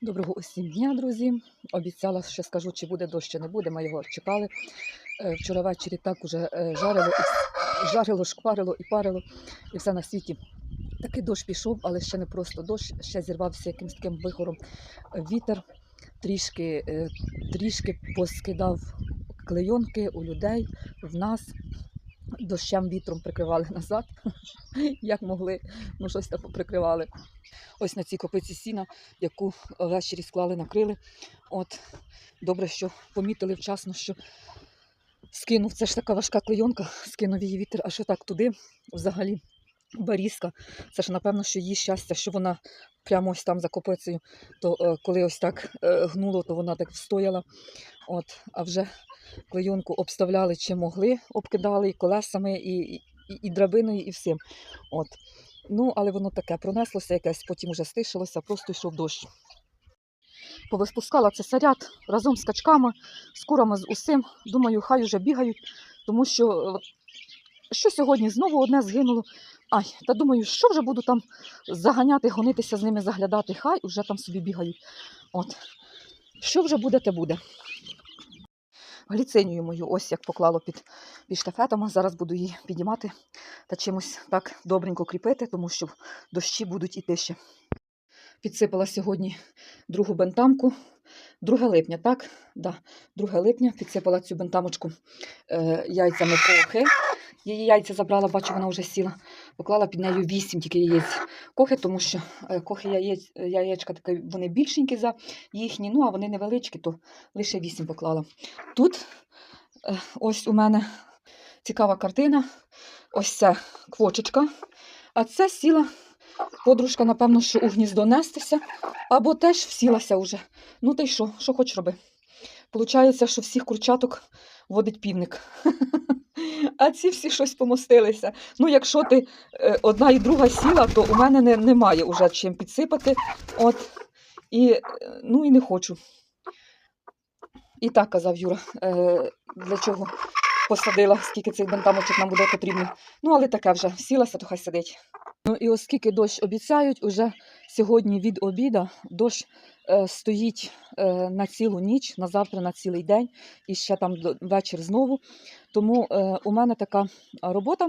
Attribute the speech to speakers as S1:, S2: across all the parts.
S1: Доброго усім дня, друзі. Обіцяла, що скажу, чи буде дощ, чи не буде. Ми його чекали. Е, Вчора ввечері так уже е, жарило, жарило, шкварило і парило, і все на світі. Такий дощ пішов, але ще не просто дощ, ще зірвався якимсь таким вихором вітер, трішки, е, трішки поскидав клейонки у людей, в нас. Дощем вітром прикривали назад, як могли, ну щось так прикривали. Ось на цій копиці сіна, яку ввечері склали, накрили. От добре, що помітили вчасно, що скинув. Це ж така важка клейонка, скинув її вітер, а що так туди взагалі. Барізка, це ж напевно, що її щастя, що вона прямо ось там за копицею, то е, коли ось так е, гнуло, то вона так встояла. От, а вже клейонку обставляли чи могли, обкидали і колесами, і, і, і драбиною, і всім. От. Ну, але воно таке пронеслося якесь, потім вже стишилося, просто йшов дощ. Повиспускала це саряд разом з качками, з курами, з усім. Думаю, хай уже бігають, тому що що сьогодні знову одне згинуло. Ай, та думаю, що вже буду там заганяти, гонитися з ними, заглядати, хай уже там собі бігають. От. Що вже буде, те буде. Гліцинію мою ось як поклало під, під штафетом. Зараз буду її піднімати та чимось так добренько кріпити, тому що дощі будуть іти ще. Підсипала сьогодні другу бентамку. 2 липня, так? Да, 2 липня підсипала цю бентамочку е, яйцями кохи. Її яйця забрала, бачу, вона вже сіла. Поклала під нею 8 тільки яєць кохи, тому що е, кохи яєць, яєчка такі, вони більшенькі за їхні, ну а вони невеличкі, то лише 8 поклала. Тут е, ось у мене цікава картина. Ось це квочечка. А це сіла подружка, напевно, що у гніздо нестися, або теж всілася вже. Ну та й що? Що хоч роби? Получається, що всіх курчаток водить півник. А ці всі щось помостилися. Ну, якщо ти е, одна і друга сіла, то у мене не, немає вже чим підсипати. От. І, е, ну і не хочу. І так казав Юра, е, для чого посадила, скільки цих бентамочок нам буде потрібно. Ну, але таке вже сілася, то хай сидить. Ну і оскільки дощ обіцяють, уже сьогодні від обіда дощ е, стоїть е, на цілу ніч, на завтра на цілий день, і ще там до- вечір знову. Тому е, у мене така робота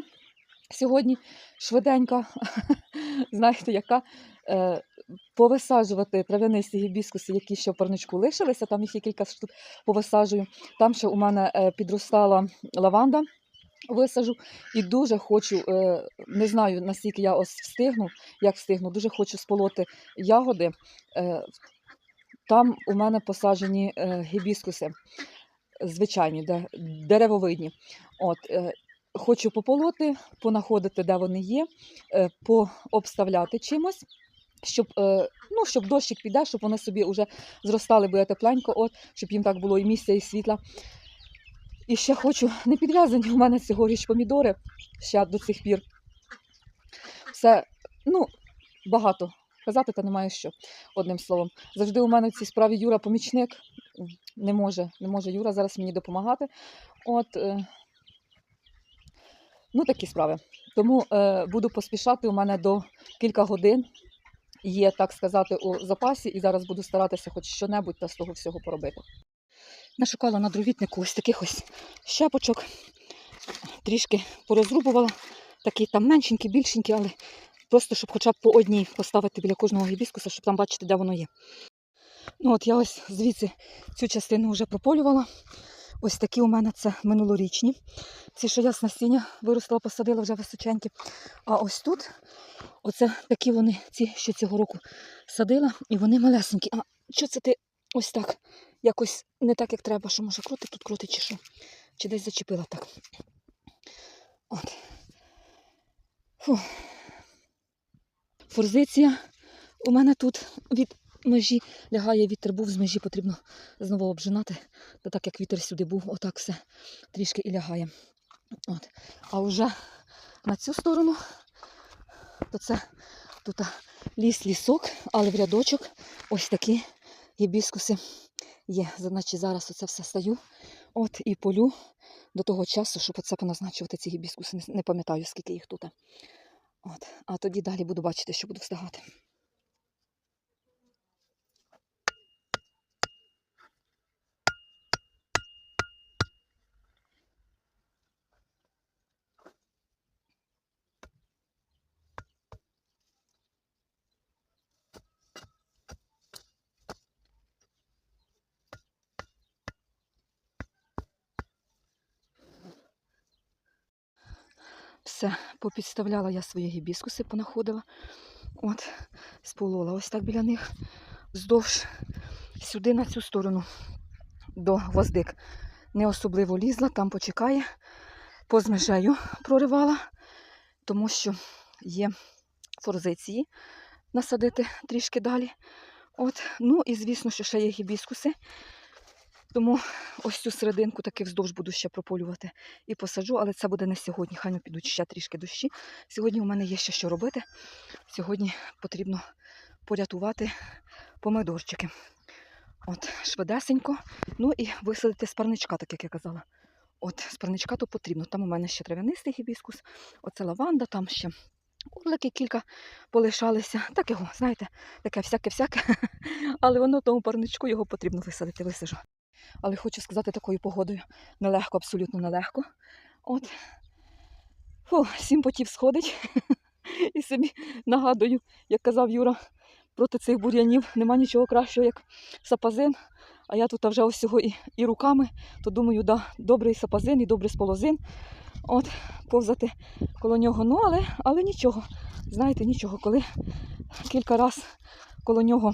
S1: сьогодні швиденька, знаєте, яка е, повисаджувати трав'янисті гібіскуси, які ще в парничку лишилися, там їх є кілька штук повисаджую. Там ще у мене е, підростала лаванда. Висажу і дуже хочу, е, не знаю наскільки я ось встигну, як встигну, дуже хочу сполоти ягоди. Е, Там у мене посаджені е, гібіскуси звичайні, де, деревовидні. От, хочу пополоти, понаходити, де вони є, пообставляти чимось. Щоб, ну, щоб дощик піде, щоб вони собі вже зростали, бо я тепленько, от, щоб їм так було і місця, і світла. І ще хочу, не підв'язані у мене цьогоріч помідори ще до цих пір. Все, ну, багато казати, та немає що, одним словом. Завжди у мене в цій справі Юра помічник. Не може, не може Юра зараз мені допомагати. От, е, ну, такі справи. Тому е, буду поспішати. У мене до кілька годин є, так сказати, у запасі, і зараз буду старатися хоч що-небудь та з того всього поробити. Нашукала на дровітнику ось таких ось щепочок. Трішки порозрубувала. Такі там меншенькі, більшенькі, але просто, щоб хоча б по одній поставити біля кожного гібіскуса, щоб там бачити, де воно є. Ну от я ось звідси цю частину вже прополювала. Ось такі у мене це минулорічні. Ці, що я з насіння виростила, посадила вже височенькі. А ось тут, оце такі вони, ці, що цього року садила, і вони малесенькі. А що це ти ось так? Якось не так, як треба, що може крутить, тут крутить чи що. Чи десь зачепила так. От. Фу. Форзиція у мене тут від межі лягає вітер був, з межі потрібно знову обжинати. Та так як вітер сюди був, отак все трішки і лягає. От. А вже на цю сторону, то це тут ліс лісок, але в рядочок ось такі гібіскуси є. Значить, зараз оце все стаю. От і полю до того часу, щоб оце поназначувати ці гібіскуси. Не, пам'ятаю, скільки їх тут. От. А тоді далі буду бачити, що буду встигати. Все, попідставляла я свої гібіскуси, понаходила. От, сполола ось так біля них. Вздовж сюди на цю сторону до гвоздик. Не особливо лізла, там почекає. Поза межею проривала, тому що є форзиції насадити трішки далі. От. Ну і звісно, що ще є гібіскуси. Тому ось цю серединку таки вздовж буду ще прополювати і посаджу, але це буде не сьогодні. Хай не підуть ще трішки дощі. Сьогодні у мене є ще що робити. Сьогодні потрібно порятувати помидорчики. От, швидесенько. Ну і висадити з парничка, так як я казала. От, з парничка то потрібно. Там у мене ще трав'янистий гібіскус, оце лаванда, там ще орлики кілька полишалися. Так його, знаєте, таке всяке-всяке. Але воно тому парничку його потрібно висадити, висажу. Але хочу сказати, такою погодою нелегко, абсолютно нелегко. От. Фу, сім потів сходить. І собі нагадую, як казав Юра, проти цих бур'янів нема нічого кращого, як сапазин. А я тут вже ось цього і, і руками, то думаю, да, добрий сапазин і добрий сполозин. От, повзати коло нього. Ну, але, але нічого. Знаєте, нічого. Коли кілька разів коло нього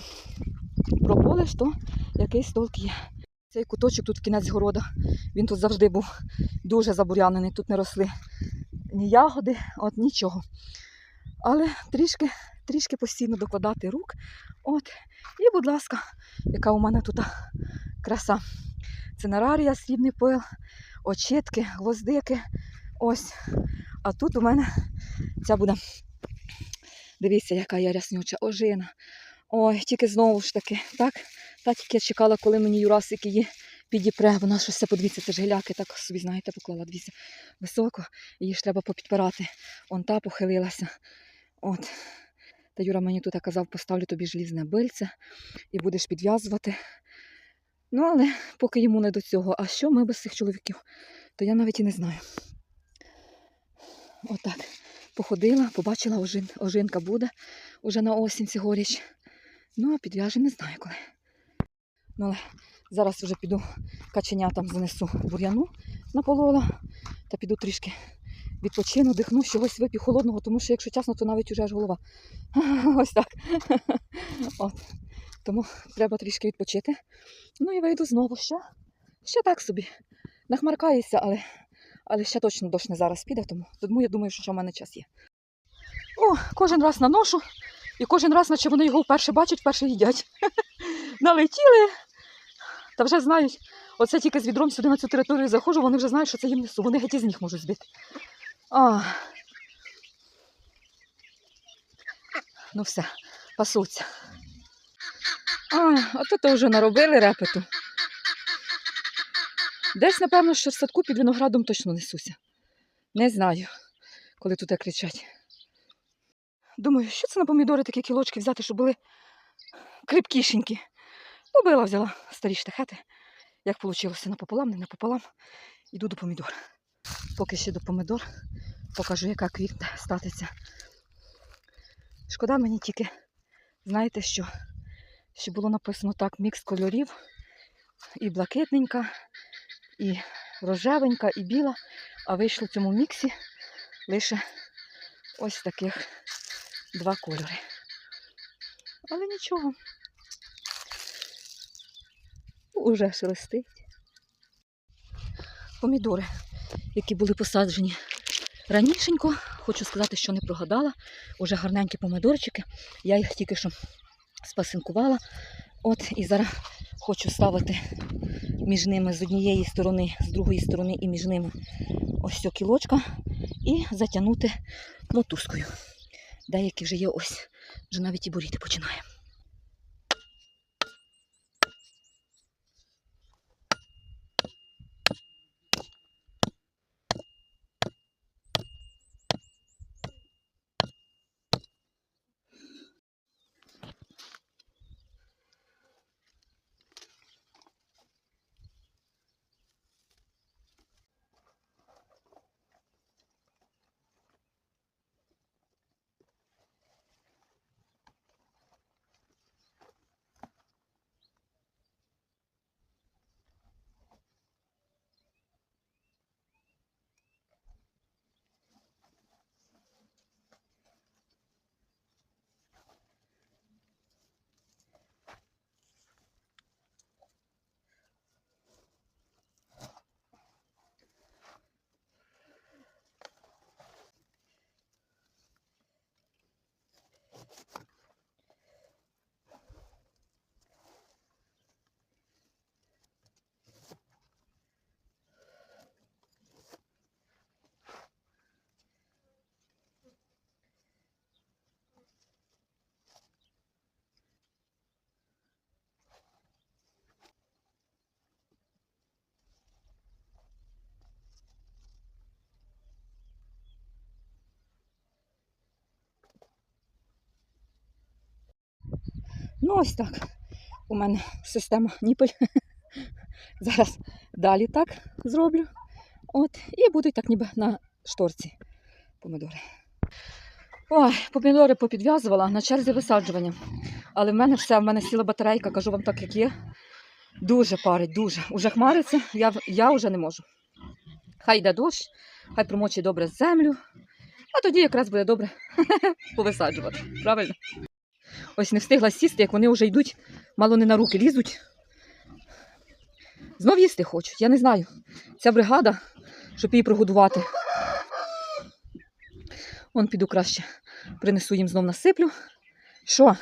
S1: прополиш, то якийсь толк є. Цей куточок тут кінець города. Він тут завжди був дуже забур'янений. Тут не росли ні ягоди, от нічого. Але трішки, трішки постійно докладати рук. От. І, будь ласка, яка у мене тут краса. Цинарарія, срібний пил, очітки, гвоздики. Ось. А тут у мене ця буде. Дивіться, яка я ряснюча ожина. Ой, тільки знову ж таки, так? Та тільки я чекала, коли мені Юрасик її підіпре. Вона щось подивіться, це ж гіляки, так собі, знаєте, поклала дивіться, високо. Її ж треба попідпирати. Он та похилилася. От. Та Юра мені тут казав, поставлю тобі желізне бильце і будеш підв'язувати. Ну, але поки йому не до цього. А що ми без цих чоловіків, то я навіть і не знаю. Отак. Походила, побачила, ожин, ожинка буде уже на осінь цьогоріч. Ну, а підв'яже не знаю коли. Ну, але зараз вже піду каченятам занесу бур'яну наполола та піду трішки відпочину, дихну, чогось вип'ю холодного, тому що, якщо чесно, то навіть уже аж голова. Ось так. От. Тому треба трішки відпочити. Ну і вийду знову ще. Ще так собі. Нахмаркається, але, але ще точно дощ не зараз піде, тому, тому я думаю, що в мене час є. О, кожен раз наношу, і кожен раз, наче вони його вперше бачать, вперше їдять. Налетіли, та вже знають, оце тільки з відром сюди на цю територію заходжу, вони вже знають, що це їм несу. Вони геть із них можуть збити. А. Ну все, пасуться. А, то вже наробили репету. Десь, напевно, що в садку під виноградом точно несуся. Не знаю, коли тут кричать. Думаю, що це на помідори такі кілочки взяти, щоб були крепкішенькі. Побила, взяла старі штахети. Як вийшло напополам, не напополам. Іду до помідор. Поки ще до помідор покажу, яка квітне статиться. Шкода мені тільки, знаєте, що, що було написано так, мікс кольорів. І блакитненька, і рожевенька, і біла. А вийшло в цьому міксі лише ось таких два кольори. Але нічого. Уже шелестить. Помідори, які були посаджені ранішенько, хочу сказати, що не прогадала. Уже гарненькі помидорчики. Я їх тільки що спасинкувала. От і зараз хочу ставити між ними з однієї сторони, з другої сторони і між ними ось цього кілочка і затягнути мотузкою. Деякі вже є ось, вже навіть і боріти починає. Ну, ось так. У мене система ніпель. Зараз далі так зроблю. От, і будуть так ніби на шторці помідори. Ой, помідори попідв'язувала на черзі висаджування. Але в мене все, в мене сіла батарейка, кажу вам так, як є. Дуже парить, дуже. Уже хмариться, я, я вже не можу. Хай йде дощ, хай промочить добре землю, а тоді якраз буде добре повисаджувати. Правильно? Ось не встигла сісти, як вони вже йдуть, мало не на руки лізуть. Знов їсти хочуть, я не знаю. Ця бригада, щоб її прогодувати. Вон піду краще. Принесу їм знов насиплю. Що?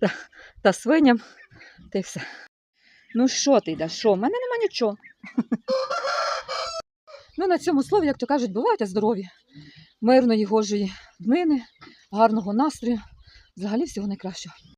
S1: та, та свиням, та й все. Ну що ти йдеш? Що? У мене нема нічого. ну, на цьому слові, як то кажуть, бувайте здорові, мирної, гожої днини, гарного настрою. Взагалі всього найкращого.